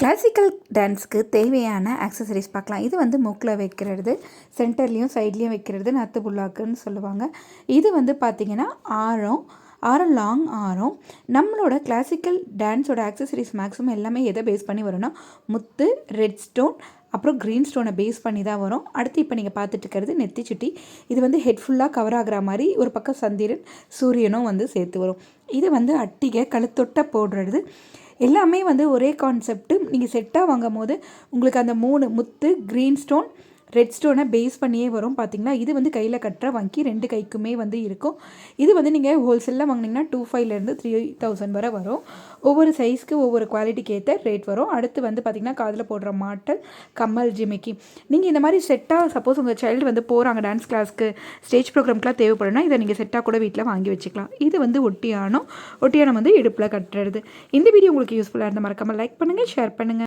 Classical டான்ஸ்க்கு தேவையான accessories பார்க்கலாம். இது வந்து மூக்கில் வைக்கிறது சென்டர்லேயும் சைட்லேயும் வைக்கிறது நத்து புல்லாக்குன்னு சொல்லுவாங்க. இது வந்து பார்த்திங்கன்னா ஆரம் ஆரம் லாங் ஆரம். நம்மளோட கிளாசிக்கல் டான்ஸோட ஆக்சசரிஸ் மேக்ஸிமம் எல்லாமே எதை பேஸ் பண்ணி வரும்னா முத்து ரெட் ஸ்டோன் அப்புறம் க்ரீன் ஸ்டோனை பேஸ் பண்ணி தான் வரும். அடுத்து இப்போ நீங்கள் பார்த்துட்டு இருக்கிறது நெத்தி சுட்டி. இது வந்து ஹெட் ஃபுல்லாக கவர் ஆகிற மாதிரி ஒரு பக்கம் சந்திரன் சூரியனும் வந்து சேர்த்து வரும். இது வந்து அட்டிகை கழுத்தொட்ட போடுறது. எல்லாமே வந்து ஒரே கான்செப்ட்டு நீங்கள் செட்டாக வாங்கும் போது உங்களுக்கு அந்த மூணு முத்து க்ரீன் ஸ்டோன் ரெட் ஸ்டோனை பேஸ் பண்ணியே வரும். பார்த்தீங்கன்னா இது வந்து கையில் கட்டுற வங்கி. ரெண்டு கைக்குமே வந்து இருக்கும். இது வந்து நீங்கள் ஹோல்சேலில் வாங்கினீங்கன்னா டூ ஃபைவ்லேருந்து த்ரீ தௌசண்ட் வரை வரும். ஒவ்வொரு சைஸ்க்கு ஒவ்வொரு குவாலிட்டிக்கு ஏற்ற ரேட் வரும். அடுத்து வந்து பார்த்திங்கன்னா காதில் போடுற மாட்டல் கம்மல் ஜிமிக்கி. நீங்கள் இந்த மாதிரி செட்டாக சப்போஸ் உங்கள் சைல்டு வந்து போகிறாங்க டான்ஸ் கிளாஸ்க்கு ஸ்டேஜ் ப்ரோக்ராம்க்குலாம் தேவைப்படும்னா இதை நீங்கள் செட்டாக கூட வீட்டில் வாங்கி வச்சுக்கலாம். இது வந்து ஒட்டியானம் ஒட்டியானம் வந்து இடுப்பில் கட்டுறது. இந்த வீடியோ உங்களுக்கு யூஸ்ஃபுல்லாக இருந்தால் மறக்காமல் லைக் பண்ணுங்கள் ஷேர் பண்ணுங்கள்